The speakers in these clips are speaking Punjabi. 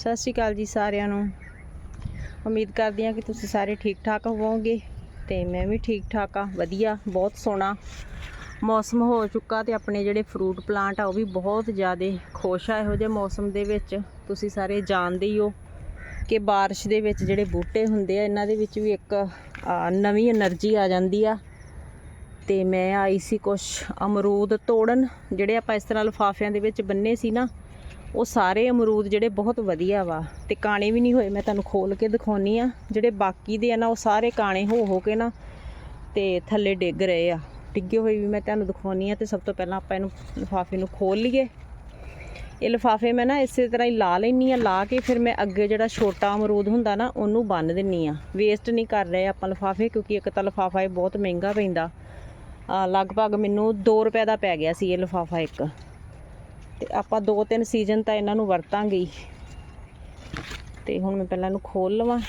ਸਤਿ ਸ਼੍ਰੀ ਅਕਾਲ ਜੀ ਸਾਰਿਆਂ ਨੂੰ। ਉਮੀਦ ਕਰਦੀ ਹਾਂ ਕਿ ਤੁਸੀਂ ਸਾਰੇ ਠੀਕ ਠਾਕ ਹੋਵੋਗੇ ਤੇ ਮੈਂ ਵੀ ਠੀਕ ਠਾਕ ਆ ਵਧੀਆ, ਬਹੁਤ ਸੋਹਣਾ ਮੌਸਮ ਹੋ ਚੁੱਕਾ ਤੇ ਆਪਣੇ ਜਿਹੜੇ ਫਰੂਟ ਪਲਾਂਟ ਆ, ਉਹ ਵੀ ਬਹੁਤ ਜ਼ਿਆਦਾ ਖੁਸ਼ ਆ ਇਹੋ ਜਿਹੇ ਮੌਸਮ ਦੇ ਵਿੱਚ। ਤੁਸੀਂ ਸਾਰੇ ਜਾਣਦੇ ਹੀ ਹੋ ਕਿ بارش ਦੇ ਵਿੱਚ ਜਿਹੜੇ ਬੂਟੇ ਹੁੰਦੇ ਆ, ਇਹਨਾਂ ਦੇ ਵਿੱਚ ਵੀ ਇੱਕ ਨਵੀਂ એનર્ਜੀ ਆ ਜਾਂਦੀ ਆ। ਤੇ ਮੈਂ ਆਈ ਸੀ ਕੁਝ ਅਮਰੂਦ ਤੋੜਨ, ਜਿਹੜੇ ਆਪਾਂ ਇਸ ਤਰ੍ਹਾਂ ਲਫਾਫਿਆਂ ਦੇ ਵਿੱਚ ਬੰਨੇ ਸੀ ਨਾ ਉਹ ਸਾਰੇ ਅਮਰੂਦ ਜਿਹੜੇ ਬਹੁਤ ਵਧੀਆ ਵਾ ਤੇ ਕਾਣੇ ਵੀ ਨਹੀਂ ਹੋਏ, ਮੈਂ ਤੁਹਾਨੂੰ ਖੋਲ ਕੇ ਦਿਖਾਉਣੀ ਆ। ਜਿਹੜੇ ਬਾਕੀ ਦੇ ਆ ਨਾ, ਉਹ ਸਾਰੇ ਕਾਣੇ ਹੋ ਹੋ ਕੇ ਨਾ ਤੇ ਥੱਲੇ ਡਿੱਗ ਰਹੇ ਆ। ਡਿੱਗੇ ਹੋਏ ਵੀ ਮੈਂ ਤੁਹਾਨੂੰ ਦਿਖਾਉਣੀ ਆ ਤੇ ਸਭ ਤੋਂ ਪਹਿਲਾਂ ਆਪਾਂ ਇਹਨੂੰ ਲਿਫਾਫੇ ਨੂੰ ਖੋਲ ਲਈਏ। ਇਹ ਲਿਫਾਫੇ ਮੈਂ ਨਾ ਇਸੇ ਤਰ੍ਹਾਂ ਹੀ ਲਾ ਲੈਣੀ ਆ, ਲਾ ਕੇ ਫਿਰ ਮੈਂ ਅੱਗੇ ਜਿਹੜਾ ਛੋਟਾ ਅਮਰੂਦ ਹੁੰਦਾ ਨਾ, ਉਹਨੂੰ ਬੰਨ ਦਿੰਨੀ ਆ। ਵੇਸਟ ਨਹੀਂ ਕਰ ਰਹੇ ਆਪਾਂ ਲਿਫਾਫੇ, ਕਿਉਂਕਿ ਇੱਕ ਤਾਂ ਲਿਫਾਫਾ ਇਹ ਬਹੁਤ ਮਹਿੰਗਾ ਪੈਂਦਾ। ਲਗਭਗ ਮੈਨੂੰ 2 ਰੁਪਏ ਦਾ ਪੈ ਗਿਆ ਸੀ ਇਹ ਲਿਫਾਫਾ ਇੱਕ। ਤੇ ਆਪਾਂ ਦੋ ਤਿੰਨ ਸੀਜ਼ਨ ਤਾਂ ਇਹਨਾਂ ਨੂੰ ਵਰਤਾਂਗੇ ਹੀ। ਤੇ ਹੁਣ ਮੈਂ ਪਹਿਲਾਂ ਇਹਨੂੰ ਖੋਲ ਲਵਾਂ।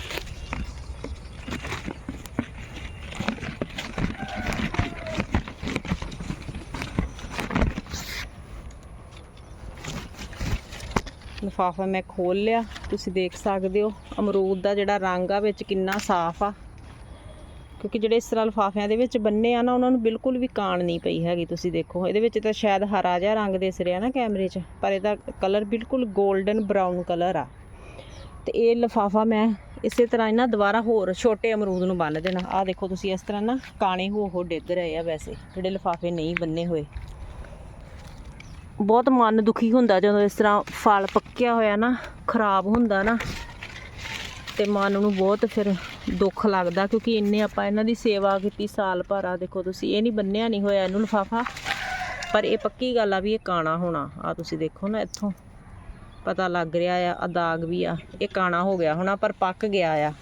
ਲਿਫਾਫਾ ਮੈਂ ਖੋਲ ਲਿਆ। ਤੁਸੀਂ ਦੇਖ ਸਕਦੇ ਹੋ ਅਮਰੂਦ ਦਾ ਜਿਹੜਾ ਰੰਗ ਆ ਵਿੱਚ ਕਿੰਨਾ ਸਾਫ਼ ਆ। ਕਿਉਂਕਿ ਜਿਹੜੇ ਇਸ ਤਰ੍ਹਾਂ ਲਿਫਾਫਿਆਂ ਦੇ ਵਿੱਚ ਬੰਨੇ ਆ ਨਾ, ਉਹਨਾਂ ਨੂੰ ਬਿਲਕੁਲ ਵੀ ਕਾਣ ਨਹੀਂ ਪਈ ਹੈਗੀ, ਤੁਸੀਂ ਦੇਖੋ। ਇਹਦੇ ਵਿੱਚ ਤਾਂ ਸ਼ਾਇਦ ਹਰਾ ਜਿਹਾ ਰੰਗ ਦਿਸ ਰਿਹਾ ਨਾ ਕੈਮਰੇ 'ਚ, ਪਰ ਇਹਦਾ ਕਲਰ ਬਿਲਕੁਲ 골ਡਨ ਬਰਾਊਨ ਕਲਰ ਆ। ਤੇ ਇਹ ਲਿਫਾਫਾ ਮੈਂ ਇਸੇ ਤਰ੍ਹਾਂ ਇਹਨਾਂ ਦੁਬਾਰਾ ਹੋਰ ਛੋਟੇ ਅਮਰੂਦ ਨੂੰ ਬੰਨ ਦੇਣਾ। ਆਹ ਦੇਖੋ ਤੁਸੀਂ ਇਸ ਤਰ੍ਹਾਂ ਨਾ ਕਾਣੇ ਹੋ ਹੋ ਡਿੱਗ ਰਹੇ ਆ ਵੈਸੇ, ਜਿਹੜੇ ਲਿਫਾਫੇ ਨਹੀਂ ਬੰਨੇ ਹੋਏ। ਬਹੁਤ ਮਨ ਦੁਖੀ ਹੁੰਦਾ ਜਦੋਂ ਇਸ ਤਰ੍ਹਾਂ ਫਲ ਪੱਕਿਆ ਹੋਇਆ ਨਾ, ਖਰਾਬ ਹੁੰਦਾ ਨਾ। ਤੇ ਮਨ ਨੂੰ ਬਹੁਤ ਫਿਰ ਦੁੱਖ ਲੱਗਦਾ ਕਿਉਂਕਿ ਇੰਨੇ ਆਪਾਂ ਇਹਨਾਂ ਦੀ ਸੇਵਾ ਕੀਤੀ ਸਾਲ ਭਰ ਆ ਦੇਖੋ ਤੁਸੀਂ, ਇਹ ਨਹੀਂ ਬੰਨਿਆ ਨਹੀਂ ਹੋਇਆ ਇਹਨੂੰ ਲਿਫਾਫਾ। ਪਰ ਇਹ ਪੱਕੀ ਗੱਲ ਆ ਵੀ ਇਹ ਕਾਣਾ ਹੋਣਾ ਆ ਤੁਸੀਂ ਦੇਖੋ ਨਾ ਇੱਥੋਂ। ਪਤਾ ਲੱਗ ਰਿਹਾ ਆ ਆ ਦਾਗ ਵੀ ਆ, ਇਹ ਕਾਣਾ ਹੋ ਗਿਆ ਹੋਣਾ, ਪਰ ਪੱਕ ਗਿਆ ਆ।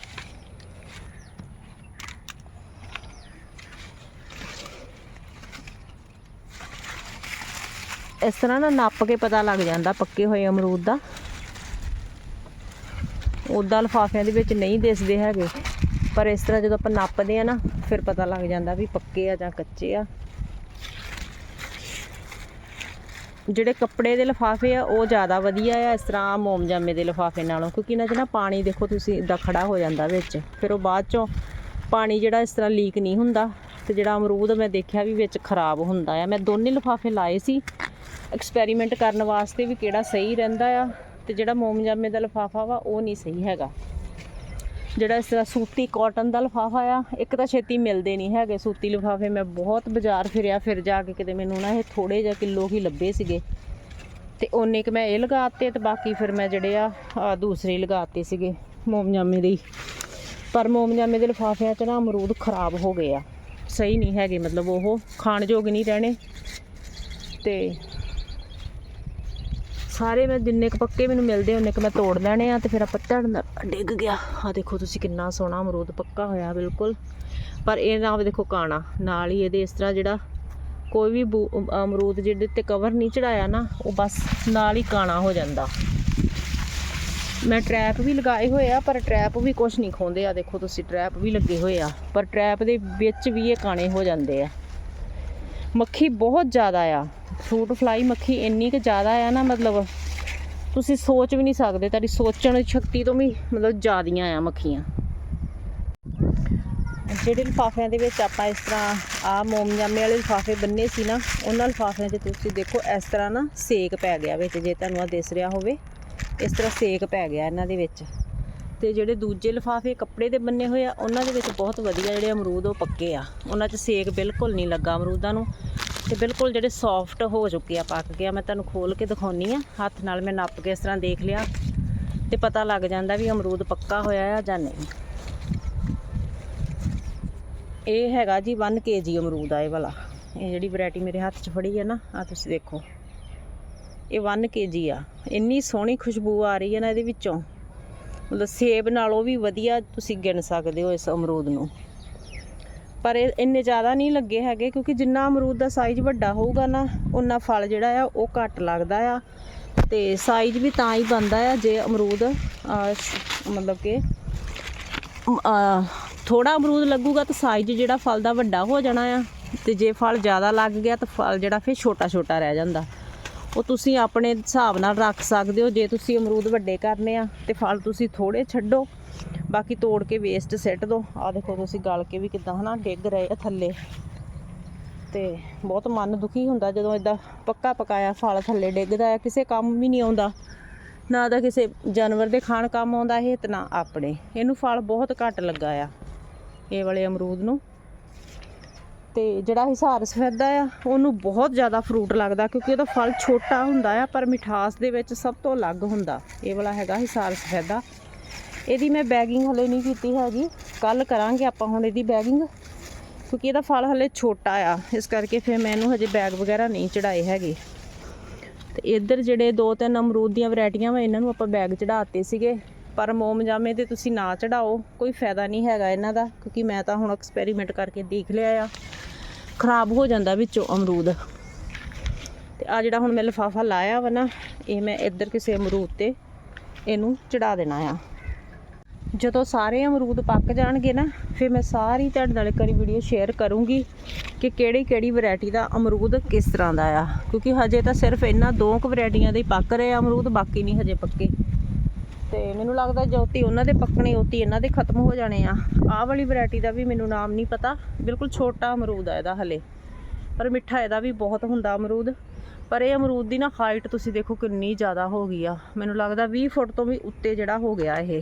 ਇਸ ਤਰ੍ਹਾਂ ਨਾ ਨੱਪ ਕੇ ਪਤਾ ਲੱਗ ਜਾਂਦਾ ਪੱਕੇ ਹੋਏ ਅਮਰੂਦ ਦਾ। ਉਦਾਂ ਲਿਫਾਫਿਆਂ ਦੇ ਵਿੱਚ ਨਹੀਂ ਦਿਸਦੇ ਹੈਗੇ। ਪਰ ਇਸ ਤਰ੍ਹਾਂ ਜਦੋਂ ਆਪਾਂ ਨੱਪਦੇ ਆ ਨਾ, ਫਿਰ ਪਤਾ ਲੱਗ ਜਾਂਦਾ ਵੀ ਪੱਕੇ ਆ ਜਾਂ ਕੱਚੇ ਆ। ਜਿਹੜੇ ਕੱਪੜੇ ਦੇ ਲਿਫਾਫੇ ਆ, ਉਹ ਜ਼ਿਆਦਾ ਵਧੀਆ ਆ, ਇਸ ਤਰ੍ਹਾਂ ਮੋਮਜਾਮੇ ਦੇ ਲਿਫਾਫੇ ਨਾਲੋਂ। ਕਿਉਂਕਿ ਇਹਨਾਂ 'ਚ ਨਾ ਪਾਣੀ ਦੇਖੋ ਤੁਸੀਂ ਇਦਾਂ ਖੜਾ ਹੋ ਜਾਂਦਾ ਵਿੱਚ। ਫਿਰ ਉਹ ਬਾਅਦ ਚੋਂ ਪਾਣੀ ਜਿਹੜਾ ਇਸ ਤਰ੍ਹਾਂ ਲੀਕ ਨਹੀਂ ਹੁੰਦਾ, ਤੇ ਜਿਹੜਾ ਅਮਰੂਦ ਮੈਂ ਦੇਖਿਆ ਵੀ ਵਿੱਚ ਖਰਾਬ ਹੁੰਦਾ ਆ। ਮੈਂ ਦੋਨੇ ਲਿਫਾਫੇ ਲਾਏ ਸੀ। ਐਕਸਪੈਰੀਮੈਂਟ ਕਰਨ ਵਾਸਤੇ ਵੀ ਕਿਹੜਾ ਸਹੀ ਰਹਿੰਦਾ ਆ। ਤੇ ਜਿਹੜਾ ਮੋਮਜਾਮੇ ਦਾ ਲਿਫਾਫਾ ਵਾ, ਉਹ ਨਹੀਂ ਸਹੀ ਹੈਗਾ। ਜਿਹੜਾ ਇਸ ਤਰ੍ਹਾਂ ਸੂਤੀ ਕਾਟਨ ਦਾ ਲਿਫਾਫਾ ਆ, ਇੱਕ ਤਾਂ ਛੇਤੀ ਮਿਲਦੇ ਨਹੀਂ ਹੈਗੇ ਸੂਤੀ ਲਿਫਾਫੇ। ਮੈਂ ਬਹੁਤ ਬਾਜ਼ਾਰ ਫਿਰਿਆ, ਫਿਰ ਜਾ ਕੇ ਕਿਤੇ ਮੈਨੂੰ ਨਾ ਇਹ ਥੋੜੇ ਜਿਹਾ ਕਿਲੋ ਹੀ ਲੱਭੇ ਸੀਗੇ। ਤੇ ਉਹਨੇ ਕਿ ਮੈਂ ਇਹ ਲਗਾਤੇ ਤੇ ਬਾਕੀ ਫਿਰ ਮੈਂ ਜਿਹੜੇ ਆ ਆਹ ਦੂਸਰੇ ਲਗਾਤੇ ਸੀਗੇ ਮੋਮਜਾਮੇ ਦੇ ਹੀ। ਪਰ ਮੋਮਜਾਮੇ ਦੇ ਲਿਫਾਫਿਆਂ 'ਚ ਨਾ ਅਮਰੂਦ ਖਰਾਬ ਹੋ ਗਏ ਆ। ਸਹੀ ਨਹੀਂ ਹੈਗੇ, ਮਤਲਬ ਉਹ ਖਾਣ ਯੋਗ ਨਹੀਂ ਰਹਿਣੇ। ਤੇ ਸਾਰੇ ਮੈਂ ਜਿੰਨੇ ਕੁ ਪੱਕੇ ਮੈਨੂੰ ਮਿਲਦੇ, ਉਹਨੇ ਕੁ ਮੈਂ ਤੋੜ ਲੈਣੇ ਆ ਤੇ ਫਿਰ ਆਪਾਂ ਝੜਨ ਡਿੱਗ ਗਿਆ। ਆ ਦੇਖੋ ਤੁਸੀਂ ਕਿੰਨਾ ਸੋਹਣਾ ਅਮਰੂਦ ਪੱਕਾ ਹੋਇਆ ਬਿਲਕੁਲ। ਪਰ ਇਹ ਨਾ ਦੇਖੋ ਕਾਣਾ, ਨਾਲ ਹੀ ਇਹਦੇ ਇਸ ਤਰ੍ਹਾਂ ਜਿਹੜਾ ਕੋਈ ਵੀ ਬੂ- ਅਮਰੂਦ ਜਿਹਦੇ ਤੇ ਕਵਰ ਨਹੀਂ ਚੜਾਇਆ ਨਾ, ਉਹ ਬਸ ਨਾਲ ਹੀ ਕਾਣਾ ਹੋ ਜਾਂਦਾ। ਮੈਂ ਟਰੈਪ ਵੀ ਲਗਾਏ ਹੋਏ ਆ, ਪਰ ਟਰੈਪ ਵੀ ਕੁਝ ਨਹੀਂ ਖੋਂਦੇ ਆ। ਦੇਖੋ ਤੁਸੀਂ ਟਰੈਪ ਵੀ ਲੱਗੇ ਹੋਏ ਆ, ਪਰ ਟਰੈਪ ਦੇ ਵਿੱਚ ਵੀ ਇਹ ਕਾਣੇ ਹੋ ਜਾਂਦੇ ਆ। ਮੱਖੀ ਬਹੁਤ ਜ਼ਿਆਦਾ ਆ। ਫਰੂਟ ਫਲਾਈ ਮੱਖੀ ਇੰਨੀ ਕੁ ਜ਼ਿਆਦਾ ਆ ਨਾ, ਮਤਲਬ ਤੁਸੀਂ ਸੋਚ ਵੀ ਨਹੀਂ ਸਕਦੇ, ਤੁਹਾਡੀ ਸੋਚਣ ਦੀ ਸ਼ਕਤੀ ਤੋਂ ਵੀ ਮਤਲਬ ਜ਼ਿਆਦੀਆਂ ਆ ਮੱਖੀਆਂ। ਜਿਹੜੇ ਲਿਫਾਫਿਆਂ ਦੇ ਵਿੱਚ ਆਪਾਂ ਇਸ ਤਰ੍ਹਾਂ ਆ ਮੋਮਜਾਮੇ ਵਾਲੇ ਲਿਫਾਫੇ ਬੰਨੇ ਸੀ ਨਾ, ਉਹਨਾਂ ਲਿਫਾਫਿਆਂ 'ਚ ਤੁਸੀਂ ਦੇਖੋ ਇਸ ਤਰ੍ਹਾਂ ਨਾ ਸੇਕ ਪੈ ਗਿਆ ਵਿੱਚ, ਜੇ ਤੁਹਾਨੂੰ ਆ ਦਿਸ ਰਿਹਾ ਹੋਵੇ। ਇਸ ਤਰ੍ਹਾਂ ਸੇਕ ਪੈ ਗਿਆ ਇਹਨਾਂ ਦੇ ਵਿੱਚ। ਤੇ ਜਿਹੜੇ ਦੂਜੇ ਲਿਫਾਫੇ ਕੱਪੜੇ ਦੇ ਬੰਨੇ ਹੋਏ ਆ, ਉਹਨਾਂ ਦੇ ਵਿੱਚ ਬਹੁਤ ਵਧੀਆ ਜਿਹੜੇ ਅਮਰੂਦ ਉਹ ਪੱਕੇ ਆ। ਉਹਨਾਂ 'ਚ ਸੇਕ ਬਿਲਕੁਲ ਨਹੀਂ ਲੱਗਾ ਅਮਰੂਦਾਂ ਨੂੰ। ਤੇ ਬਿਲਕੁਲ ਜਿਹੜੇ ਸੌਫਟ ਹੋ ਚੁੱਕੇ ਆ, ਪੱਕ ਗਿਆ ਮੈਂ ਤੁਹਾਨੂੰ ਖੋਲ ਕੇ ਦਿਖਾਉਣੀ ਆ। ਹੱਥ ਨਾਲ ਮੈਂ ਨੱਪ ਕੇ ਇਸ ਤਰ੍ਹਾਂ ਦੇਖ ਲਿਆ ਤੇ ਪਤਾ ਲੱਗ ਜਾਂਦਾ ਵੀ ਅਮਰੂਦ ਪੱਕਾ ਹੋਇਆ ਆ ਜਾਂ ਨਹੀਂ। ਇਹ ਹੈਗਾ ਜੀ 1 ਕੇਜੀ ਅਮਰੂਦ ਆ ਇਹ ਵਾਲਾ। ਇਹ ਜਿਹੜੀ ਵੈਰਾਈਟੀ ਮੇਰੇ ਹੱਥ 'ਚ ਫੜੀ ਹੈ ਨਾ ਆ ਤੁਸੀਂ ਦੇਖੋ। ਇਹ 1 ਕੇਜੀ ਆ। ਇੰਨੀ ਸੋਹਣੀ ਖੁਸ਼ਬੂ ਆ ਰਹੀ ਹੈ ਨਾ ਇਹਦੇ ਵਿੱਚੋਂ। ਮਤਲਬ ਸੇਬ ਨਾਲੋਂ ਵੀ ਵਧੀਆ ਤੁਸੀਂ ਗਿਣ ਸਕਦੇ ਹੋ ਇਸ ਅਮਰੂਦ ਨੂੰ। ਪਰ ਇਹ ਇੰਨੇ ਜ਼ਿਆਦਾ ਨਹੀਂ ਲੱਗੇ ਹੈਗੇ ਕਿਉਂਕਿ ਜਿੰਨਾ ਅਮਰੂਦ ਦਾ ਸਾਈਜ਼ ਵੱਡਾ ਹੋਊਗਾ ਨਾ ਉਨਾ ਫਲ ਜਿਹੜਾ ਆ ਉਹ ਘੱਟ ਲੱਗਦਾ ਆ। ਤੇ ਸਾਈਜ਼ ਵੀ ਤਾਂ ਹੀ ਬਣਦਾ ਆ ਜੇ ਅਮਰੂਦ ਮਤਲਬ ਕਿ ਥੋੜਾ ਅਮਰੂਦ ਲੱਗੂਗਾ ਤਾਂ ਸਾਈਜ਼ ਜਿਹੜਾ ਫਲ ਦਾ ਵੱਡਾ ਹੋ ਜਾਣਾ ਆ। ਤੇ ਜੇ ਫਲ ਜ਼ਿਆਦਾ ਲੱਗ ਗਿਆ ਤਾਂ ਫਲ ਜਿਹੜਾ ਫਿਰ ਛੋਟਾ ਛੋਟਾ ਰਹਿ ਜਾਂਦਾ। ਉਹ ਤੁਸੀਂ ਆਪਣੇ ਹਿਸਾਬ ਨਾਲ ਰੱਖ ਸਕਦੇ ਹੋ। ਜੇ ਤੁਸੀਂ ਅਮਰੂਦ ਵੱਡੇ ਕਰਨੇ ਆ ਤੇ ਫਲ ਤੁਸੀਂ ਥੋੜੇ ਛੱਡੋ, ਬਾਕੀ ਤੋੜ ਕੇ ਵੇਸਟ ਸਿੱਟ ਦਿਓ ਆ ਦੇਖੋ ਤੁਸੀਂ ਗਲ ਕੇ ਵੀ ਕਿਦਾਂ ਹਨਾ ਡਿੱਗ ਰਹੇ ਆ ਥੱਲੇ। ਤੇ ਬਹੁਤ ਮਨ ਦੁਖੀ ਹੁੰਦਾ ਜਦੋਂ ਇਦਾਂ ਪੱਕਾ ਪਕਾਇਆ ਫਲ ਥੱਲੇ ਡਿੱਗਦਾ ਆ, ਕਿਸੇ ਕੰਮ ਵੀ ਨਹੀਂ ਆਉਂਦਾ। ਨਾ ਤਾਂ ਕਿਸੇ ਜਾਨਵਰ ਦੇ ਖਾਣ ਕੰਮ ਆਉਂਦਾ ਇਹ ਤੇ ਨਾ ਆਪਣੇ। ਇਹਨੂੰ ਫਲ ਬਹੁਤ ਘੱਟ ਲੱਗਾ ਆ, ਇਹ ਵਾਲੇ ਅਮਰੂਦ ਨੂੰ। ਤੇ ਜਿਹੜਾ ਹਿਸਾਰ ਸਫੈਦਾ ਆ, ਉਹਨੂੰ ਬਹੁਤ ਜ਼ਿਆਦਾ ਫਰੂਟ ਲੱਗਦਾ ਕਿਉਂਕਿ ਉਹਦਾ ਫਲ ਛੋਟਾ ਹੁੰਦਾ ਆ, ਪਰ ਮਿਠਾਸ ਦੇ ਵਿੱਚ ਸਭ ਤੋਂ ਅਲੱਗ ਹੁੰਦਾ। ਇਹ ਵਾਲਾ ਹੈਗਾ ਹਿਸਾਰ ਸਫੈਦਾ ਇਹਦੀ ਮੈਂ ਬੈਗਿੰਗ ਹਲੇ ਨਹੀਂ ਕੀਤੀ ਹੈਗੀ। ਕੱਲ ਕਰਾਂਗੇ ਆਪਾਂ ਹੁਣ ਇਹਦੀ ਬੈਗਿੰਗ ਕਿਉਂਕਿ ਇਹਦਾ ਫਲ ਹਲੇ ਛੋਟਾ ਆ। ਇਸ ਕਰਕੇ ਫਿਰ ਮੈਂ ਇਹਨੂੰ ਹਜੇ ਬੈਗ ਵਗੈਰਾ ਨਹੀਂ ਚੜਾਏ ਹੈਗੇ। ਤੇ ਇੱਧਰ ਜਿਹੜੇ ਦੋ ਤਿੰਨ ਅਮਰੂਦ ਦੀਆਂ ਵੈਰਾਈਟੀਆਂ ਵਾ, ਇਹਨਾਂ ਨੂੰ ਆਪਾਂ ਬੈਗ ਚੜਾਤੇ ਸੀਗੇ। ਪਰ ਮੋਮ ਜਾਮੇ ਤੇ ਤੁਸੀਂ ਨਾ ਚੜਾਓ, ਕੋਈ ਫਾਇਦਾ ਨਹੀਂ ਹੈਗਾ ਇਹਨਾਂ ਦਾ, ਕਿਉਂਕਿ ਮੈਂ ਤਾਂ ਹੁਣ ਐਕਸਪੈਰੀਮੈਂਟ ਕਰਕੇ ਦੇਖ ਲਿਆ ਆ। ਖਰਾਬ ਹੋ ਜਾਂਦਾ ਵਿੱਚੋਂ ਅਮਰੂਦ। ਤੇ ਆ ਜਿਹੜਾ ਹੁਣ ਮੈਂ ਲਿਫਾਫਾ ਲਾਇਆ ਵਾ ਨਾ, ਇਹ ਮੈਂ ਇੱਧਰ ਕਿਸੇ ਅਮਰੂਦ ਤੇ ਇਹਨੂੰ ਚੜਾ ਦੇਣਾ ਆ। ਜਦੋਂ ਸਾਰੇ ਅਮਰੂਦ ਪੱਕ ਜਾਣਗੇ ਨਾ, ਫਿਰ ਮੈਂ ਸਾਰੀ ਤੁਹਾਡੇ ਨਾਲ ਇੱਕ ਵਾਰੀ ਵੀਡੀਓ ਸ਼ੇਅਰ ਕਰੂੰਗੀ ਕਿ ਕਿਹੜੀ ਕਿਹੜੀ ਵੈਰਾਈਟੀ ਦਾ ਅਮਰੂਦ ਕਿਸ ਤਰ੍ਹਾਂ ਦਾ ਆ। ਕਿਉਂਕਿ ਹਜੇ ਤਾਂ ਸਿਰਫ ਇਹਨਾਂ ਦੋ ਕੁ ਵੈਰਾਈਟੀਆਂ ਦੇ ਹੀ ਪੱਕ ਰਹੇ ਆ ਅਮਰੂਦ, ਬਾਕੀ ਨਹੀਂ ਹਜੇ ਪੱਕੇ। ਤੇ ਮੈਨੂੰ ਲੱਗਦਾ ਜੋਤੀ ਉਹਨਾਂ ਦੇ ਪੱਕਣੇ ਉਤੀ ਇਹਨਾਂ ਦੇ ਖਤਮ ਹੋ ਜਾਣੇ ਆ। ਆਹ ਵਾਲੀ ਵੈਰਾਈਟੀ ਦਾ ਵੀ ਮੈਨੂੰ ਨਾਮ ਨਹੀਂ ਪਤਾ। ਬਿਲਕੁਲ ਛੋਟਾ ਅਮਰੂਦ ਆ ਇਹਦਾ ਹਲੇ। ਪਰ ਮਿੱਠਾ ਇਹਦਾ ਵੀ ਬਹੁਤ ਹੁੰਦਾ ਅਮਰੂਦ। ਪਰ ਇਹ ਅਮਰੂਦ ਦੀ ਨਾ ਹਾਈਟ ਤੁਸੀਂ ਦੇਖੋ ਕਿੰਨੀ ਜ਼ਿਆਦਾ ਹੋ ਗਈ ਆ। ਮੈਨੂੰ ਲੱਗਦਾ 20 ਫੁੱਟ ਤੋਂ ਵੀ ਉੱਤੇ ਜਿਹੜਾ ਹੋ ਗਿਆ ਇਹ।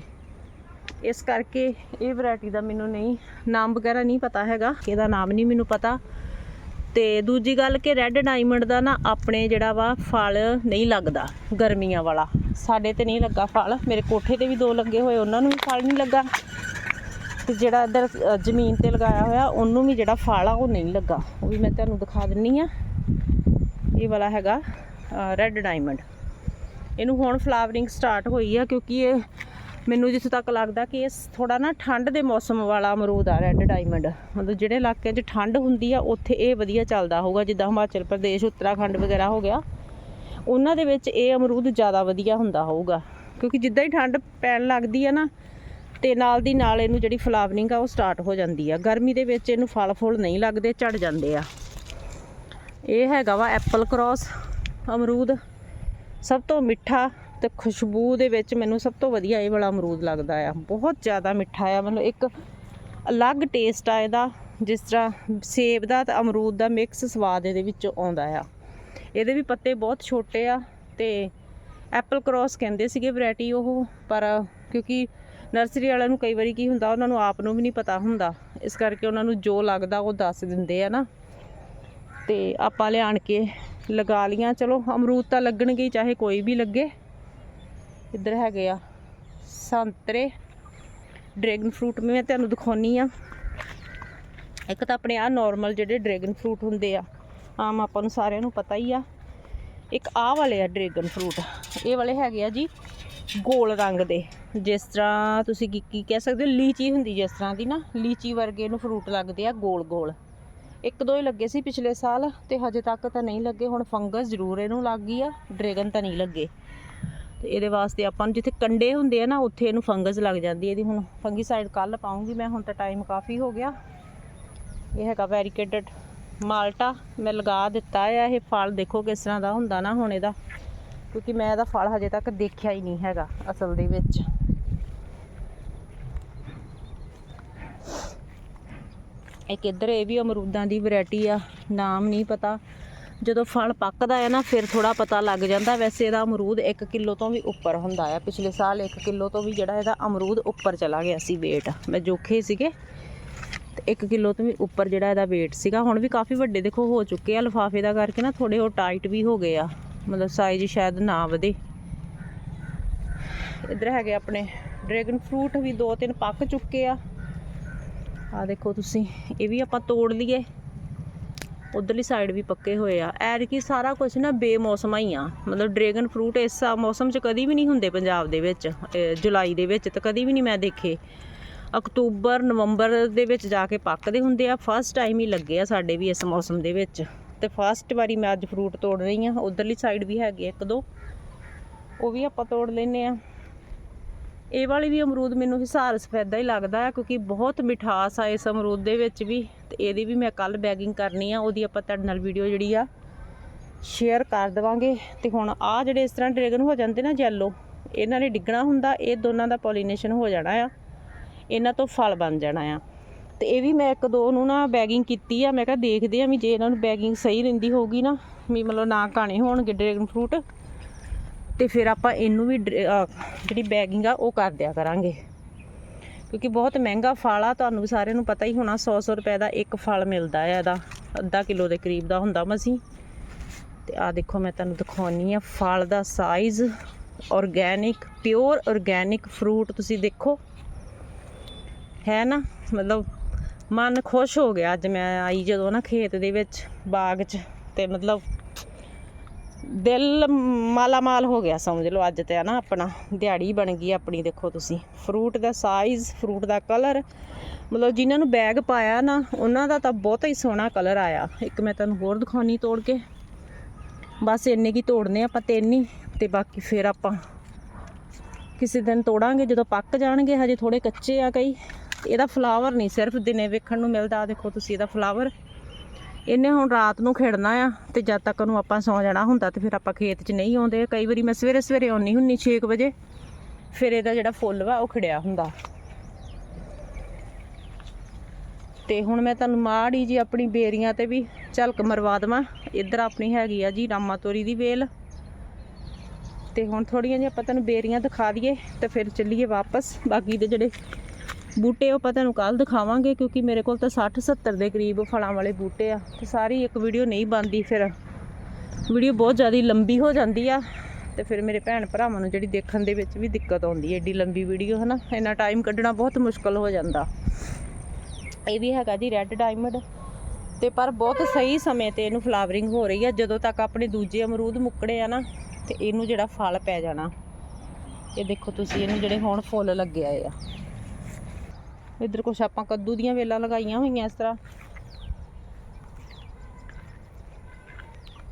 ਇਸ ਕਰਕੇ ਇਹ ਵੈਰਾਈਟੀ ਦਾ ਮੈਨੂੰ ਨਹੀਂ, ਨਾਮ ਵਗੈਰਾ ਨਹੀਂ ਪਤਾ ਹੈਗਾ। ਇਹਦਾ ਨਾਮ ਨਹੀਂ ਮੈਨੂੰ ਪਤਾ। ਤੇ ਦੂਜੀ ਗੱਲ ਕਿ ਰੈੱਡ ਡਾਇਮੰਡ ਦਾ ਨਾ ਆਪਣੇ ਜਿਹੜਾ ਵਾ ਫਲ ਨਹੀਂ ਲੱਗਦਾ ਗਰਮੀਆਂ ਵਾਲਾ। ਸਾਡੇ ਤੇ ਨਹੀਂ ਲੱਗਾ ਫਲ। ਮੇਰੇ ਕੋਠੇ ਤੇ ਵੀ ਦੋ ਲੱਗੇ ਹੋਏ, ਉਹਨਾਂ ਨੂੰ ਵੀ ਫਲ ਨਹੀਂ ਲੱਗਾ। ਤੇ ਜਿਹੜਾ ਇੱਧਰ ਜ਼ਮੀਨ ਤੇ ਲਗਾਇਆ ਹੋਇਆ, ਉਹਨੂੰ ਵੀ ਜਿਹੜਾ ਫਲ ਆ, ਉਹ ਨਹੀਂ ਲੱਗਾ। ਉਹ ਵੀ ਮੈਂ ਤੁਹਾਨੂੰ ਦਿਖਾ ਦਿੰਨੀ ਆ। ਇਹ ਵਾਲਾ ਹੈਗਾ ਰੈੱਡ ਡਾਇਮੰਡ ਇਹਨੂੰ ਹੁਣ ਫਲਾਵਰਿੰਗ ਸਟਾਰਟ ਹੋਈ ਆ, ਕਿਉਂਕਿ ਇਹ ਮੈਨੂੰ ਜਿੱਥੇ ਤੱਕ ਲੱਗਦਾ ਕਿ ਇਹ ਥੋੜਾ ਨਾ ਠੰਡ ਦੇ ਮੌਸਮ ਵਾਲਾ ਅਮਰੂਦ ਆ ਰੈੱਡ ਡਾਇਮੰਡ ਮਤਲਬ ਜਿਹੜੇ ਇਲਾਕਿਆਂ 'ਚ ਠੰਡ ਹੁੰਦੀ ਆ, ਉੱਥੇ ਇਹ ਵਧੀਆ ਚੱਲਦਾ ਹੋਊਗਾ, ਜਿੱਦਾਂ ਹਿਮਾਚਲ ਪ੍ਰਦੇਸ਼, ਉੱਤਰਾਖੰਡ ਵਗੈਰਾ ਹੋ ਗਿਆ। ਉਹਨਾਂ ਦੇ ਵਿੱਚ ਇਹ ਅਮਰੂਦ ਜ਼ਿਆਦਾ ਵਧੀਆ ਹੁੰਦਾ ਹੋਊਗਾ। ਕਿਉਂਕਿ ਜਿੱਦਾਂ ਹੀ ਠੰਡ ਪੈਣ ਲੱਗਦੀ ਆ ਨਾ, ਤੇ ਨਾਲ ਦੀ ਨਾਲ ਇਹਨੂੰ ਜਿਹੜੀ ਫਲਾਵਰਿੰਗ ਆ ਉਹ ਸਟਾਰਟ ਹੋ ਜਾਂਦੀ ਆ। ਗਰਮੀ ਦੇ ਵਿੱਚ ਇਹਨੂੰ ਫਲ ਫੁੱਲ ਨਹੀਂ ਲੱਗਦੇ, ਝੜ ਜਾਂਦੇ ਆ। ਇਹ ਹੈਗਾ ਵਾ ਐਪਲ ਕ੍ਰੋਸ ਅਮਰੂਦ। ਸਭ ਤੋਂ ਮਿੱਠਾ ਤੇ ਖੁਸ਼ਬੂ ਦੇ ਵਿੱਚ ਮੈਨੂੰ ਸਭ ਤੋਂ ਵਧੀਆ ਇਹ ਵਾਲਾ ਅਮਰੂਦ ਲੱਗਦਾ ਆ। ਬਹੁਤ ਜ਼ਿਆਦਾ ਮਿੱਠਾ ਆ, ਮਤਲਬ ਇੱਕ ਅਲੱਗ ਟੇਸਟ ਆ ਇਹਦਾ। ਜਿਸ ਤਰ੍ਹਾਂ ਸੇਬ ਦਾ ਤੇ ਅਮਰੂਦ ਦਾ ਮਿਕਸ ਸਵਾਦ ਇਹਦੇ ਵਿੱਚੋਂ ਆਉਂਦਾ ਆ। ਇਹਦੇ ਵੀ ਪੱਤੇ ਬਹੁਤ ਛੋਟੇ ਆ ਤੇ ਐਪਲ ਕ੍ਰੋਸ ਕਹਿੰਦੇ ਸੀਗੇ ਵੈਰਾਈਟੀ ਉਹ, ਪਰ ਕਿਉਂਕਿ ਨਰਸਰੀ ਵਾਲਿਆਂ ਨੂੰ ਕਈ ਵਾਰੀ ਕੀ ਹੁੰਦਾ, ਉਹਨਾਂ ਨੂੰ ਆਪ ਨੂੰ ਵੀ ਨਹੀਂ ਪਤਾ ਹੁੰਦਾ। ਇਸ ਕਰਕੇ ਉਹਨਾਂ ਨੂੰ ਜੋ ਲੱਗਦਾ ਉਹ ਦੱਸ ਦਿੰਦੇ ਆ ਨਾ। ਤੇ ਆਪਾਂ ਲਿਆਣ ਕੇ ਲਗਾ ਲੀਆਂ ਚਲੋ, ਅਮਰੂਦ ਤਾਂ ਲੱਗਣਗੇ ਚਾਹੇ ਕੋਈ ਵੀ ਲੱਗੇ। ਇੱਧਰ ਹੈਗੇ ਆ ਸੰਤਰੇ, ਡਰੈਗਨ ਫਰੂਟ। ਮੈਂ ਤੁਹਾਨੂੰ ਦਿਖਾਉਣੀ ਆ। ਇੱਕ ਤਾਂ ਆਪਣੇ ਆ ਨਾਰਮਲ ਜਿਹੜੇ ਡਰੈਗਨ ਫਰੂਟ ਹੁੰਦੇ ਆ ਆਮ ਆਪਾਂ ਨੂੰ ਸਾਰਿਆਂ ਨੂੰ ਪਤਾ ਹੀ ਆ। ਇੱਕ ਆਹ ਵਾਲੇ ਆ ਡਰੈਗਨ ਫਰੂਟ। ਇਹ ਵਾਲੇ ਹੈਗੇ ਆ ਜੀ ਗੋਲ ਰੰਗ ਦੇ। ਜਿਸ ਤਰ੍ਹਾਂ ਤੁਸੀਂ ਕੀ ਕੀ ਕਹਿ ਸਕਦੇ ਹੋ, ਲੀਚੀ ਹੁੰਦੀ ਜਿਸ ਤਰ੍ਹਾਂ ਦੀ ਨਾ, ਲੀਚੀ ਵਰਗੇ ਇਹਨੂੰ ਫਰੂਟ ਲੱਗਦੇ ਆ ਗੋਲ ਗੋਲ। ਇੱਕ ਦੋ ਹੀ ਲੱਗੇ ਸੀ ਪਿਛਲੇ ਸਾਲ ਤੇ ਹਜੇ ਤੱਕ ਤਾਂ ਨਹੀਂ ਲੱਗੇ, ਹੁਣ ਫੰਗਸ ਜ਼ਰੂਰ ਇਹਨੂੰ ਲੱਗ ਗਈ ਆ, ਡਰੈਗਨ ਤਾਂ ਨਹੀਂ ਲੱਗੇ। ਤੇ ਇਹਦੇ ਵਾਸਤੇ ਆਪਾਂ ਨੂੰ ਜਿੱਥੇ ਕੰਡੇ ਹੁੰਦੇ ਆ ਨਾ, ਉੱਥੇ ਇਹਨੂੰ ਫੰਗਸ ਲੱਗ ਜਾਂਦੀ ਇਹਦੀ। ਹੁਣ ਫੰਗੀਸਾਈਡ ਕੱਲ ਪਾਉਂਗੀ ਮੈਂ, ਹੁਣ ਤਾਂ ਟਾਈਮ ਕਾਫੀ ਹੋ ਗਿਆ। ਇਹ ਹੈਗਾ ਵੈਰੀਕੇਟਡ ਮਾਲਟਾ ਮੈਂ ਲਗਾ ਦਿੱਤਾ ਆ, ਇਹ ਫਲ ਦੇਖੋ ਕਿਸ ਤਰ੍ਹਾਂ ਦਾ ਹੁੰਦਾ ਨਾ ਹੁਣ ਇਹਦਾ। ਕਿਉਂਕਿ ਮੈਂ ਇਹਦਾ ਫਲ ਹਜੇ ਤੱਕ ਦੇਖਿਆ ਹੀ ਨਹੀਂ ਹੈਗਾ ਅਸਲ ਦੇ ਵਿੱਚ। ਇੱਕ ਇੱਧਰ ਇਹ ਵੀ ਅਮਰੂਦਾਂ ਦੀ ਵੈਰਾਈਟੀ ਆ, ਨਾਮ ਨਹੀਂ ਪਤਾ। ਜਦੋਂ ਫਲ ਪੱਕਦਾ ਹੈ ਨਾ, ਫਿਰ ਥੋੜਾ ਪਤਾ ਲੱਗ ਜਾਂਦਾ। ਵੈਸੇ ਇਹਦਾ ਅਮਰੂਦ 1 ਕਿਲੋ ਤੋਂ ਵੀ ਉੱਪਰ ਹੁੰਦਾ ਆ। ਪਿਛਲੇ ਸਾਲ 1 ਕਿਲੋ ਤੋਂ ਵੀ ਜਿਹੜਾ ਇਹਦਾ ਅਮਰੂਦ ਉੱਪਰ ਚਲਾ ਗਿਆ ਸੀ weight ਮੈਂ ਜੋਖੇ ਸੀਗੇ। ਤੇ 1 ਕਿਲੋ ਤੋਂ ਵੀ ਉੱਪਰ ਜਿਹੜਾ ਇਹਦਾ weight ਸੀਗਾ, ਹੁਣ ਵੀ ਕਾਫੀ ਵੱਡੇ ਦੇਖੋ ਹੋ ਚੁੱਕੇ ਆ, ਲਿਫਾਫੇ ਦਾ ਕਰਕੇ ਨਾ ਥੋੜੇ ਉਹ ਟਾਈਟ ਵੀ ਹੋ ਗਏ ਆ, ਮਤਲਬ ਸਾਈਜ਼ ਸ਼ਾਇਦ ਨਾ ਵਧੇ। ਇੱਧਰ ਹੈਗੇ ਆਪਣੇ ਡਰੈਗਨ ਫਰੂਟ ਵੀ ਦੋ ਤਿੰਨ ਪੱਕ ਚੁੱਕੇ ਆ। ਆ ਦੇਖੋ ਤੁਸੀਂ, ਇਹ ਵੀ ਆਪਾਂ ਤੋੜ ਲਈਏ। ਉਧਰਲੀ ਸਾਈਡ ਵੀ ਪੱਕੇ ਹੋਏ ਆ। ਐਰ ਕੀ ਸਾਰਾ ਕੁਝ ਨਾ ਬੇਮੌਸਮਾ ਹੀ ਆ। ਮਤਲਬ ਡਰੈਗਨ ਫਰੂਟ ਇਸ ਮੌਸਮ 'ਚ ਕਦੀ ਵੀ ਨਹੀਂ ਹੁੰਦੇ ਪੰਜਾਬ ਦੇ ਵਿੱਚ ਜੁਲਾਈ ਦੇ ਵਿੱਚ ਤਾਂ ਕਦੀ ਵੀ ਨਹੀਂ ਮੈਂ ਦੇਖੇ। ਅਕਤੂਬਰ, ਨਵੰਬਰ ਦੇ ਵਿੱਚ ਜਾ ਕੇ ਪੱਕਦੇ ਹੁੰਦੇ ਆ। ਫਸਟ ਟਾਈਮ ਹੀ ਲੱਗੇ ਆ ਸਾਡੇ ਵੀ ਇਸ ਮੌਸਮ ਦੇ ਵਿੱਚ। ਤੇ ਫਸਟ ਵਾਰੀ ਮੈਂ ਅੱਜ ਫਰੂਟ ਤੋੜ ਰਹੀ ਆ ਉਧਰਲੀ ਸਾਈਡ ਵੀ ਹੈਗੇ ਇੱਕ ਦੋ। ਉਹ ਵੀ ਆਪਾਂ ਤੋੜ ਲੈਨੇ ਆ। ਇਹ ਵਾਲੀ ਵੀ ਅਮਰੂਦ ਮੈਨੂੰ ਹਿਸਾਰ ਸਫੈਦਾ ਹੀ ਲੱਗਦਾ ਹੈ ਕਿਉਂਕਿ ਬਹੁਤ ਮਿਠਾਸ ਆ ਇਸ ਅਮਰੂਦ ਦੇ ਵਿੱਚ ਵੀ। ਤੇ ਇਹਦੀ ਵੀ ਮੈਂ ਕੱਲ ਬੈਗਿੰਗ ਕਰਨੀ ਆ। ਉਹਦੀ ਆਪਾਂ ਤੁਹਾਡੇ ਨਾਲ ਵੀਡੀਓ ਜਿਹੜੀ ਆ ਸ਼ੇਅਰ ਕਰ ਦੇਵਾਂਗੇ। ਤੇ ਹੁਣ ਆ ਜਿਹੜੇ ਇਸ ਤਰ੍ਹਾਂ ਡਰੈਗਨ ਹੋ ਜਾਂਦੇ ਨਾ ਜੈਲੋ ਇਹਨਾਂ ਨੇ ਡਿੱਗਣਾ ਹੁੰਦਾ। ਇਹ ਦੋਨਾਂ ਦਾ ਪੋਲੀਨੇਸ਼ਨ ਹੋ ਜਾਣਾ ਆ। ਇਹਨਾਂ ਤੋਂ ਫਲ ਬਣ ਜਾਣਾ ਆ। ਤੇ ਇਹ ਵੀ ਮੈਂ ਇੱਕ ਦੋ ਨੂੰ ਨਾ ਬੈਗਿੰਗ ਕੀਤੀ ਆ। ਮੈਂ ਕਿਹਾ ਦੇਖਦੇ ਆ ਵੀ ਜੇ ਇਹਨਾਂ ਨੂੰ ਬੈਗਿੰਗ ਸਹੀ ਰਹਿੰਦੀ ਹੋਊਗੀ ਨਾ, ਵੀ ਮਤਲਬ ਨਾ ਕਾਣੇ ਹੋਣਗੇ ਡਰੈਗਨ ਫਰੂਟ ਤੇ ਫਿਰ ਆਪਾਂ ਇਹਨੂੰ ਵੀ ਡਰ- ਜਿਹੜੀ ਬੈਗਿੰਗ ਆ, ਉਹ ਕਰ ਦਿਆ ਕਰਾਂਗੇ। ਕਿਉਂਕਿ ਬਹੁਤ ਮਹਿੰਗਾ ਫਲ ਆ, ਤੁਹਾਨੂੰ ਵੀ ਸਾਰਿਆਂ ਨੂੰ ਪਤਾ ਹੀ ਹੋਣਾ 100 100 ਰੁਪਏ ਦਾ ਇੱਕ ਫਲ ਮਿਲਦਾ ਆ ਇਹਦਾ। ਅੱਧਾ ਕਿਲੋ ਦੇ ਕਰੀਬ ਦਾ ਹੁੰਦਾ ਮਸੀਂ ਤੇ ਆ ਦੇਖੋ, ਮੈਂ ਤੁਹਾਨੂੰ ਦਿਖਾਉਣੀ ਆ ਫਲ ਦਾ size organic pure organic fruit ਤੁਸੀਂ ਦੇਖੋ। ਹੈ ਨਾ, ਮਤਲਬ ਮਨ ਖੁਸ਼ ਹੋ ਗਿਆ ਅੱਜ ਮੈਂ ਆਈ ਜਦੋਂ ਨਾ ਖੇਤ ਦੇ ਵਿੱਚ, ਬਾਗ 'ਚ, ਤੇ ਮਤਲਬ ਦਿਲ ਮਾਲਾ ਮਾਲ ਹੋ ਗਿਆ ਸਮਝ ਲਓ ਅੱਜ ਤੇ ਨਾ ਆਪਣਾ, ਦਿਹਾੜੀ ਬਣ ਗਈ ਆਪਣੀ ਦੇਖੋ ਤੁਸੀਂ ਫਰੂਟ ਦਾ ਸਾਈਜ਼ ਫਰੂਟ ਦਾ ਕਲਰ ਮਤਲਬ ਜਿਨ੍ਹਾਂ ਨੂੰ ਬੈਗ ਪਾਇਆ ਨਾ, ਉਹਨਾਂ ਦਾ ਤਾਂ ਬਹੁਤ ਹੀ ਸੋਹਣਾ ਕਲਰ ਆਇਆ। ਇੱਕ ਮੈਂ ਤੁਹਾਨੂੰ ਹੋਰ ਦਿਖਾਉਣੀ ਤੋੜ ਕੇ, ਬਸ ਇੰਨੇ ਕੀ ਤੋੜਨੇ ਆਪਾਂ ਤਿੰਨ ਹੀ, ਤੇ ਬਾਕੀ ਫਿਰ ਆਪਾਂ ਕਿਸੇ ਦਿਨ ਤੋੜਾਂਗੇ, ਜਦੋਂ ਪੱਕ ਜਾਣਗੇ, ਹਜੇ ਥੋੜੇ ਕੱਚੇ ਆ ਕਈ। ਇਹਦਾ ਫਲਾਵਰ ਨਹੀਂ, ਸਿਰਫ ਦਿਨੇ ਵੇਖਣ ਨੂੰ ਮਿਲਦਾ ਦੇਖੋ ਤੁਸੀਂ ਇਹਦਾ ਫਲਾਵਰ ਇਹਨੇ ਹੁਣ ਰਾਤ ਨੂੰ ਖਿੜਨਾ ਆ ਤੇ ਜਦ ਤੱਕ ਉਹਨੂੰ ਆਪਾਂ ਸੌਂ ਜਾਣਾ ਹੁੰਦਾ ਤੇ ਫਿਰ ਆਪਾਂ ਖੇਤ 'ਚ ਨਹੀਂ ਆਉਂਦੇ। ਕਈ ਵਾਰੀ ਮੈਂ ਸਵੇਰੇ ਸਵੇਰੇ ਆਉਣੀ ਹੁੰਨੀ 6 ਵਜੇ, ਫਿਰ ਇਹਦਾ ਜਿਹੜਾ ਫੁੱਲ ਵਾ ਉਹ ਖਿੜਿਆ ਹੁੰਦਾ। ਤੇ ਹੁਣ ਮੈਂ ਤੁਹਾਨੂੰ ਮਾੜੀ ਜੀ ਆਪਣੀ ਬੇਰੀਆਂ ਤੇ ਵੀ ਝਲਕ ਮਰਵਾ ਦੇਵਾਂ। ਇੱਧਰ ਆਪਣੀ ਹੈਗੀ ਆ ਜੀ ਰਾਮਾ ਤੋਰੀ ਦੀ ਵੇਲ। ਤੇ ਹੁਣ ਥੋੜੀਆਂ ਜਿਹੀਆਂ ਆਪਾਂ ਤੁਹਾਨੂੰ ਬੇਰੀਆਂ ਦਿਖਾ ਦਈਏ ਤੇ ਫਿਰ ਚੱਲੀਏ ਵਾਪਸ। ਬਾਕੀ ਦੇ ਜਿਹੜੇ ਬੂਟੇ ਉਹ ਪਤਾ ਨੂੰ ਕੱਲ ਦਿਖਾਵਾਂਗੇ ਕਿਉਂਕਿ ਮੇਰੇ ਕੋਲ ਤਾਂ 60 70 ਦੇ ਕਰੀਬ ਫਲਾਂ ਵਾਲੇ ਬੂਟੇ ਆ ਤੇ ਸਾਰੀ ਇੱਕ ਵੀਡੀਓ ਨਹੀਂ ਬਣਦੀ ਫਿਰ। ਵੀਡੀਓ ਬਹੁਤ ਜ਼ਿਆਦਾ ਲੰਬੀ ਹੋ ਜਾਂਦੀ ਆ ਤੇ ਫਿਰ ਮੇਰੇ ਭੈਣ ਭਰਾਵਾਂ ਨੂੰ ਜਿਹੜੀ ਦੇਖਣ ਦੇ ਵਿੱਚ ਵੀ ਦਿੱਕਤ ਆਉਂਦੀ ਹੈ ਏਡੀ ਲੰਬੀ ਵੀਡੀਓ, ਹਨਾ? ਇੰਨਾ ਟਾਈਮ ਕੱਢਣਾ ਬਹੁਤ ਮੁਸ਼ਕਲ ਹੋ ਜਾਂਦਾ। ਇਹ ਵੀ ਹੈਗਾ ਜੀ ਰੈੱਡ ਡਾਇਮੰਡ ਤੇ ਪਰ ਬਹੁਤ ਸਹੀ ਸਮੇਂ ਤੇ ਇਹਨੂੰ ਫਲਾਵਰਿੰਗ ਹੋ ਰਹੀ ਆ, ਜਦੋਂ ਤੱਕ ਆਪਣੇ ਦੂਜੇ ਅਮਰੂਦ ਮੁੱਕੜੇ ਆ ਨਾ, ਤੇ ਇਹਨੂੰ ਜਿਹੜਾ ਫਲ ਪੈ ਜਾਣਾ। ਇਹ ਦੇਖੋ ਤੁਸੀਂ, ਇਹਨੂੰ ਜਿਹੜੇ ਹੁਣ ਫੁੱਲ ਲੱਗੇ ਆਏ ਆ। ਇੱਧਰ ਕੁਛ ਆਪਾਂ ਕੱਦੂ ਦੀਆਂ ਵੇਲਾਂ ਲਗਾਈਆਂ ਹੋਈਆਂ ਇਸ ਤਰ੍ਹਾਂ।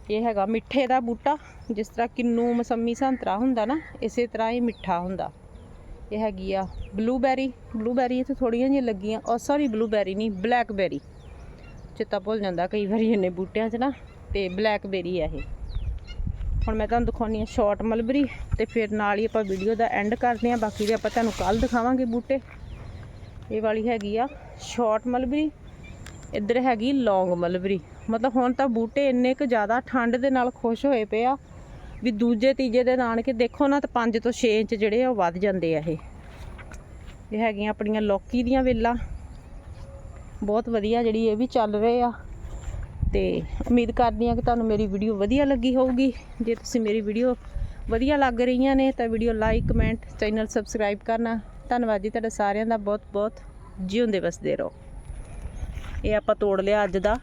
ਇਹ ਹੈਗਾ ਮਿੱਠੇ ਦਾ ਬੂਟਾ, ਜਿਸ ਤਰ੍ਹਾਂ ਕਿੰਨੂ ਮਸੰਮੀ ਸੰਤਰਾ ਹੁੰਦਾ ਨਾ, ਇਸੇ ਤਰ੍ਹਾਂ ਹੀ ਮਿੱਠਾ ਹੁੰਦਾ। ਇਹ ਹੈਗੀ ਆ ਬਲੂਬੈਰੀ ਬਲੂਬੈਰੀ ਇੱਥੇ ਥੋੜੀਆਂ ਜਿਹੀਆਂ ਲੱਗੀਆਂ। ਔਰ ਸੌਰੀ ਬਲੂਬੈਰੀ ਨਹੀਂ ਬਲੈਕਬੈਰੀ ਚੇਤਾ ਭੁੱਲ ਜਾਂਦਾ ਕਈ ਵਾਰੀ ਇਹਨੇ ਬੂਟਿਆਂ 'ਚ ਨਾ, ਤੇ ਬਲੈਕਬੈਰੀ ਆ ਇਹ। ਹੁਣ ਮੈਂ ਤੁਹਾਨੂੰ ਦਿਖਾਉਣੀ ਆ ਸ਼ਾਰਟ ਮਲਬਰੀ ਤੇ ਫਿਰ ਨਾਲ ਹੀ ਆਪਾਂ ਵੀਡੀਓ ਦਾ ਐਂਡ ਕਰਦੇ ਆ। ਬਾਕੀ ਦੇ ਆਪਾਂ ਤੁਹਾਨੂੰ ਕੱਲ ਦਿਖਾਵਾਂਗੇ ਬੂਟੇ। ਇਹ ਵਾਲੀ ਹੈਗੀ ਆ ਸ਼ਾਰਟ ਮਲਬਰੀ, ਇੱਧਰ ਹੈਗੀ ਲੌਂਗ ਮਲਬਰੀ। ਮਤਲਬ ਹੁਣ ਤਾਂ ਬੂਟੇ ਇੰਨੇ ਕੁ ਜ਼ਿਆਦਾ ਠੰਡ ਦੇ ਨਾਲ ਖੁਸ਼ ਹੋਏ ਪਏ ਆ ਵੀ ਦੂਜੇ, ਤੀਜੇ ਦੇ ਆਣ ਕੇ ਦੇਖੋ ਨਾ ਤਾਂ 5 ਤੋਂ 6 ਇੰਚ ਜਿਹੜੇ ਆ ਉਹ ਵੱਧ ਜਾਂਦੇ ਆ ਇਹ। ਇਹ ਹੈਗੀਆਂ ਆਪਣੀਆਂ ਲੌਕੀ ਦੀਆਂ ਵੇਲਾਂ। ਬਹੁਤ ਵਧੀਆ ਜਿਹੜੀ ਇਹ ਵੀ ਚੱਲ ਰਹੇ ਆ। ਤੇ ਉਮੀਦ ਕਰਦੀ ਆ ਕਿ ਤੁਹਾਨੂੰ ਮੇਰੀ ਵੀਡੀਓ ਵਧੀਆ ਲੱਗੀ ਹੋਊਗੀ। ਜੇ ਤੁਸੀਂ ਮੇਰੀ ਵੀਡੀਓ ਵਧੀਆ ਲੱਗ ਰਹੀਆਂ ਨੇ ਤਾਂ video like, comment, channel subscribe ਕਰਨਾ ਧੰਨਵਾਦ ਜੀ ਤੁਹਾਡਾ ਸਾਰਿਆਂ ਦਾ, ਬਹੁਤ ਬਹੁਤ ਜਿਉਂਦੇ ਵਸਦੇ ਰਹੋ। ਇਹ ਆਪਾਂ ਤੋੜ ਲਿਆ ਅੱਜ ਦਾ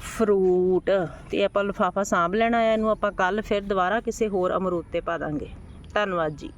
ਫਰੂਟ ਤੇ ਆਪਾਂ ਲਿਫਾਫਾ ਸਾਂਭ ਲੈਣਾ ਆ, ਇਹਨੂੰ ਆਪਾਂ ਕੱਲ ਫਿਰ ਦੁਬਾਰਾ ਕਿਸੇ ਹੋਰ ਅਮਰੂਦ ਤੇ ਪਾ ਦਾਂਗੇ। ਧੰਨਵਾਦ ਜੀ।